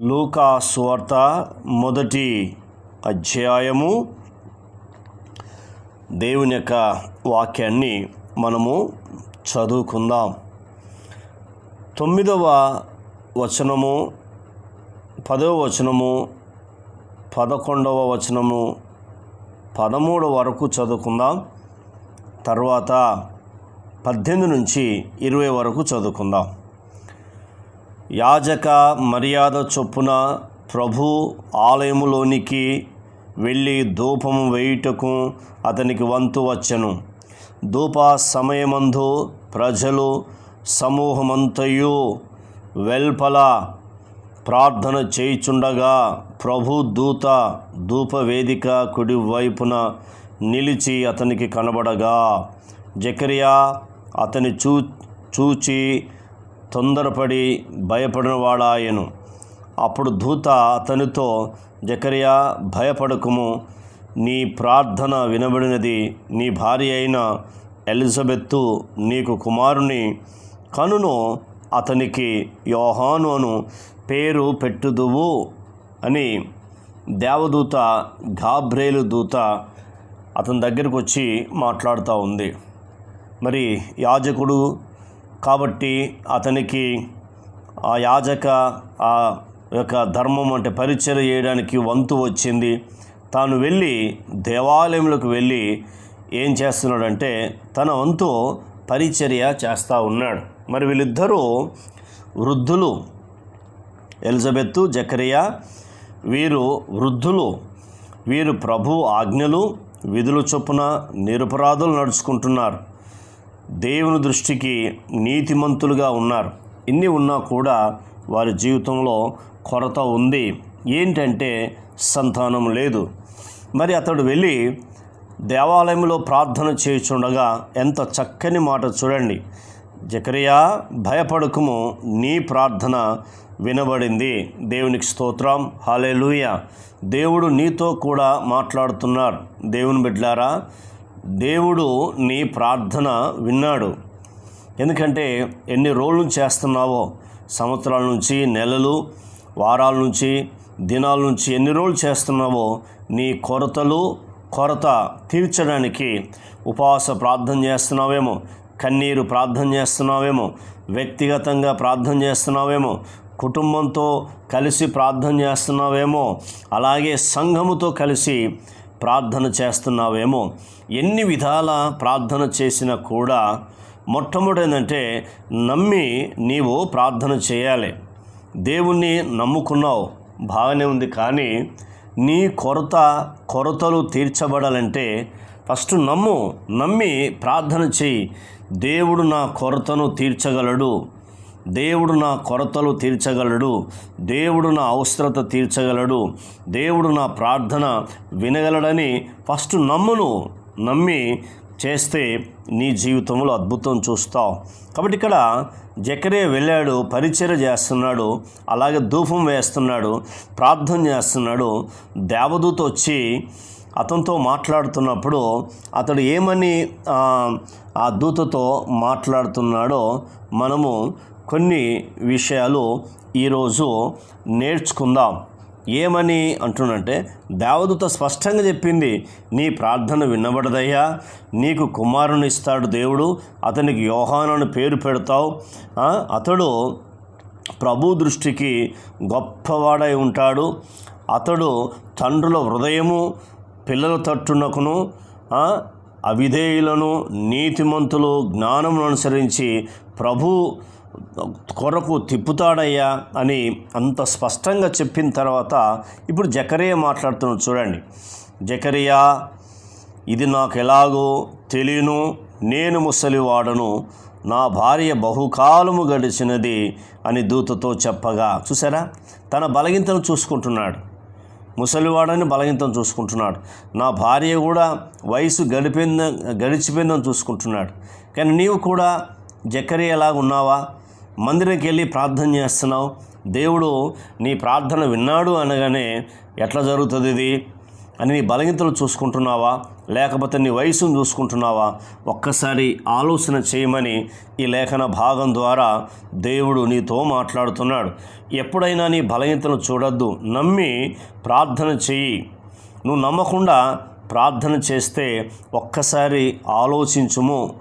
లూకా సువార్త మొదటి అధ్యాయము. దేవుని యొక్క వాక్యాన్ని మనము చదువుకుందాం. తొమ్మిదవ వచనము పదవ వచనము పదకొండవ వచనము పదమూడు వరకు చదువుకుందాం. తర్వాత పద్దెనిమిది నుంచి ఇరవై వరకు చదువుకుందాం. యాజక మర్యాద చొప్పున ప్రభు ఆలయములోనికి వెళ్ళి ధూపము వేయుటకు అతనికి వంతు వచ్చెను. ధూప సమయమందు ప్రజలు సమూహమంతయు వెల్పల ప్రార్థన చేయుచుండగా ప్రభు దూత ధూపవేదిక కుడి వైపున నిలిచి అతనికి కనబడగా జకరియా అతని చూ చూచి తొందరపడి భయపడిన వాడాయను అప్పుడు దూత అతనితో జకరియా భయపడకుము. నీ ప్రార్థన వినబడినది నీ భార్య అయిన ఎలిజబెత్తు నీకు కుమారుని. కనును అతనికి యోహాను అను పేరు పెట్టుదువు అని దేవదూత గాబ్రేలు దూత అతని దగ్గరికి వచ్చి మాట్లాడుతూ ఉంది. మరి యాజకుడు కాబట్టి అతనికి ఆ యాజక ఆ యొక్క ధర్మం అంటే పరిచయం చేయడానికి వంతు వచ్చింది. తాను వెళ్ళి దేవాలయంలోకి వెళ్ళి ఏం చేస్తున్నాడంటే తన వంతు పరిచర్య చేస్తూ ఉన్నాడు. మరి వీళ్ళిద్దరూ వృద్ధులు. ఎలిజబెత్తు జకరియా వీరు వృద్ధులు. వీరు ప్రభు ఆజ్ఞలు విధులు చొప్పున నిరపరాధులు నడుచుకుంటున్నారు. దేవుని దృష్టికి నీతిమంతులుగా ఉన్నారు. ఇన్ని ఉన్నా కూడా వారి జీవితంలో కొరత ఉంది. ఏంటంటే సంతానం లేదు. మరి అతడు వెళ్ళి దేవాలయంలో ప్రార్థన చేయుచుండగా ఎంత చక్కని మాట చూడండి. జకరియా భయపడకము నీ ప్రార్థన వినబడింది. దేవునికి స్తోత్రం. హాలేలుయ దేవుడు నీతో కూడా మాట్లాడుతున్నారు. దేవుని బిడ్లారా దేవుడు నీ ప్రార్థన విన్నాడు. ఎందుకంటే ఎన్ని రోజులు చేస్తున్నావో సంవత్సరాల నుంచి నెలలు వారాల నుంచి దినాల నుంచి ఎన్ని రోజులు చేస్తున్నావో నీ కొరతలు కొరత తీర్చడానికి ఉపవాస ప్రార్థన చేస్తున్నావేమో కన్నీరు ప్రార్థన చేస్తున్నావేమో వ్యక్తిగతంగా ప్రార్థన చేస్తున్నావేమో కుటుంబంతో కలిసి ప్రార్థన చేస్తున్నావేమో అలాగే సంఘముతో కలిసి ప్రార్థన చేస్తున్నావేమో. ఎన్ని విధాల ప్రార్థన చేసినా కూడా మొట్టమొదటిదంటే నమ్మి నీవు ప్రార్థన చేయాలి. దేవుణ్ణి నమ్ముకున్నావు. బాగానే ఉంది కానీ నీ కొరత కొరతలు తీర్చబడాలంటే ఫస్ట్ నమ్ము. నమ్మి ప్రార్థన చేయి. దేవుడు నా కొరతను తీర్చగలడు. దేవుడు నా కొరతలు తీర్చగలడు. దేవుడు నా అవసరత తీర్చగలడు. దేవుడు నా ప్రార్థన వినగలడని ఫస్ట్ నమ్మును. నమ్మి చేస్తే నీ జీవితంలో అద్భుతం చూస్తావు కాబట్టి ఇక్కడ జకరే వెళ్ళాడు పరిచయ చేస్తున్నాడు అలాగే ధూపం వేస్తున్నాడు ప్రార్థన చేస్తున్నాడు. దేవదూత వచ్చి అతనితో మాట్లాడుతున్నప్పుడు అతడు ఏమని ఆ దూతతో మాట్లాడుతున్నాడో మనము కొన్ని విషయాలు ఈరోజు నేర్చుకుందాం. ఏమని అంటున్నంటే దేవదూత స్పష్టంగా చెప్పింది నీ ప్రార్థన వినబడదయ్యా. నీకు కుమారుని ఇస్తాడు దేవుడు అతనికి యోహానని పేరు పెడతావు. అతడు ప్రభు దృష్టికి గొప్పవాడై ఉంటాడు. అతడు తండ్రుల హృదయము పిల్లల తట్టునకును అవిధేయులను నీతిమంతులు జ్ఞానమును అనుసరించి ప్రభు కొరకు తిప్పుతాడయ్యా అని అంత స్పష్టంగా చెప్పిన తర్వాత ఇప్పుడు జకరియా మాట్లాడుతున్నాడు చూడండి. జకరియా ఇది నాకు ఎలాగో తెలియను నేను ముసలివాడను నా భార్య బహుకాలము గడిచినది అని దూతతో చెప్పగా. చూసారా తన బలగింతను చూసుకుంటున్నాడు. ముసలివాడని బలగింతను చూసుకుంటున్నాడు. నా భార్య కూడా వయసు గడిపోయింద గడిచిపోయిందని చూసుకుంటున్నాడు. కానీ నీవు కూడా జకరియలాగా ఉన్నావా మందిరంకి వెళ్ళి ప్రార్థన చేస్తున్నావు. దేవుడు నీ ప్రార్థన విన్నాడు అనగానే ఎట్లా జరుగుతుంది ఇది? అని నీ బలహీనతలు చూసుకుంటున్నావా? లేకపోతే నీ వయసును చూసుకుంటున్నావా? ఒక్కసారి ఆలోచన చేయమని ఈ లేఖన భాగం ద్వారా దేవుడు నీతో మాట్లాడుతున్నాడు. ఎప్పుడైనా నీ బలహీనతను చూడొద్దు. నమ్మి ప్రార్థన చెయ్యి. నువ్వు నమ్మకుండా ప్రార్థన చేస్తే ఒక్కసారి ఆలోచించుము.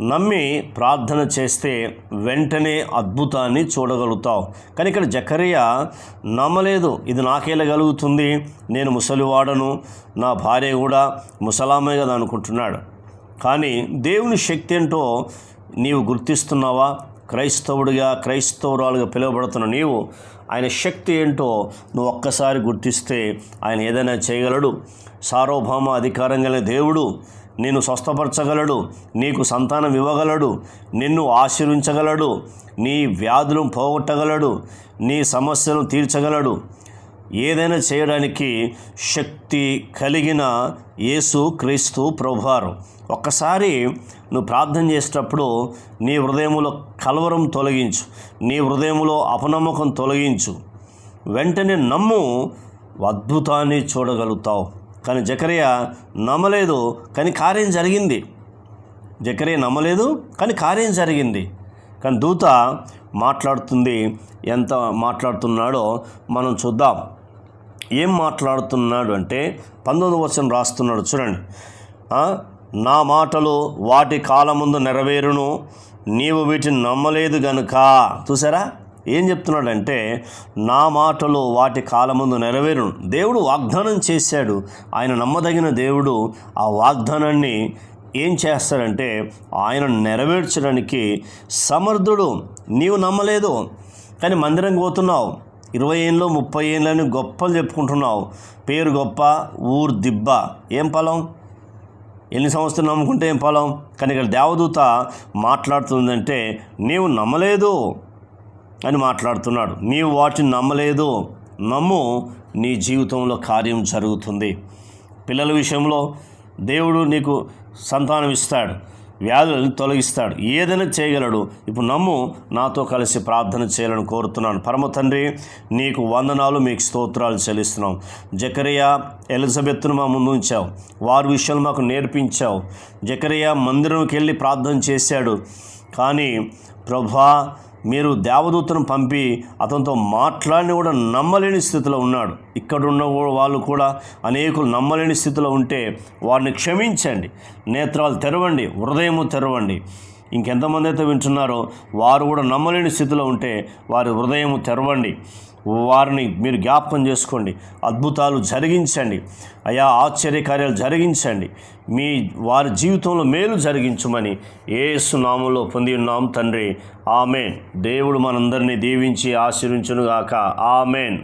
నమ్మి ప్రార్థన చేస్తే వెంటనే అద్భుతాన్ని చూడగలుగుతావు. కానీ ఇక్కడ జకరియా నమ్మలేదు ఇది నాకేలగలుగుతుంది నేను ముసలివాడను నా భార్య కూడా ముసలామే కదా అనుకుంటున్నాడు. కానీ దేవుని శక్తి ఏంటో నీవు గుర్తిస్తున్నావా? క్రైస్తవుడిగా క్రైస్తవురాలుగా పిలువబడుతున్న నీవు ఆయన శక్తి ఏంటో నువ్వు ఒక్కసారి గుర్తిస్తే ఆయన ఏదైనా చేయగలడు? సార్వభౌమ అధికారం కలిగిన దేవుడు నిన్ను స్వస్థపరచగలడు నీకు సంతానం ఇవ్వగలడు నిన్ను ఆశీర్వించగలడు నీ వ్యాధులను పోగొట్టగలడు నీ సమస్యలను తీర్చగలడు. ఏదైనా చేయడానికి శక్తి కలిగిన యేసు క్రీస్తు ప్రభువారు. ఒక్కసారి నువ్వు ప్రార్థన చేసేటప్పుడు నీ హృదయములో కలవరం తొలగించు నీ హృదయములో అపనమ్మకం తొలగించు. వెంటనే నమ్ము అద్భుతాన్ని చూడగలుగుతావు. కానీ జకరియా నమ్మలేదు కానీ కార్యం జరిగింది. జకరియా నమ్మలేదు కానీ కార్యం జరిగింది. కానీ దూత మాట్లాడుతుంది ఎంత మాట్లాడుతున్నాడో మనం చూద్దాం. ఏం మాట్లాడుతున్నాడు అంటే పంతొమ్మిది వచనం రాస్తున్నాడు చూడండి. నా మాటలు వాటి కాలముందు నెరవేరును నీవు వీటిని నమ్మలేదు గనుక. చూసారా? ఏం చెప్తున్నాడంటే నా మాటలు వాటి కాలముందు నెరవేరును. దేవుడు వాగ్దానం చేశాడు. ఆయన నమ్మదగిన దేవుడు ఆ వాగ్దానాన్ని ఏం చేస్తాడంటే ఆయన నెరవేర్చడానికి సమర్థుడు. నీవు నమ్మలేదు కానీ మందిరం పోతున్నావు. ఇరవై ఏళ్ళు ముప్పై ఏళ్ళని గొప్పలు చెప్పుకుంటున్నావు. పేరు గొప్ప ఊరు దిబ్బ. ఏం పొలం ఎన్ని సంవత్సరాలు నమ్ముకుంటే ఏం పొలం కానీ ఇక్కడ దేవదూత మాట్లాడుతుందంటే నీవు నమ్మలేదు అని మాట్లాడుతున్నాడు. నీవు వాటిని నమ్మలేదు. నమ్ము నీ జీవితంలో కార్యం జరుగుతుంది. పిల్లల విషయంలో దేవుడు నీకు సంతానం ఇస్తాడు. వ్యాధులను తొలగిస్తాడు. ఏదైనా చేయగలడు. ఇప్పుడు నమ్ము నాతో కలిసి ప్రార్థన చేయాలని కోరుతున్నాను. పరమ తండ్రి నీకు వందనాలు మీకు స్తోత్రాలు చెల్లిస్తున్నాం. జకరియా ఎలిజబెత్ను మా ముందు ఉంచావు. వారి విషయాలు మాకు నేర్పించావు. జకరియా మందిరంకి వెళ్ళి ప్రార్థన చేశాడు. కానీ ప్రభా మీరు దేవదూతను పంపి అతనితో మాట్లాడిని కూడా నమ్మలేని స్థితిలో ఉన్నాడు. ఇక్కడున్న వాళ్ళు కూడా అనేకులు నమ్మలేని స్థితిలో ఉంటే వారిని క్షమించండి. నేత్రాలు తెరవండి హృదయము తెరవండి. ఇంకెంతమంది అయితే వింటున్నారో వారు కూడా నమ్మలేని స్థితిలో ఉంటే వారి హృదయం తెరవండి. వారిని మీరు జ్ఞాపకం చేసుకోండి. అద్భుతాలు జరిగించండి. అయా ఆశ్చర్యకార్యాలు జరిగించండి. మీ వారి జీవితంలో మేలు జరిగించమని ఏసు నామంలో పొంది ఉన్నాం తండ్రి. ఆమెన్. దేవుడు మనందరినీ దీవించి ఆశీర్వించునుగాక. ఆమెన్.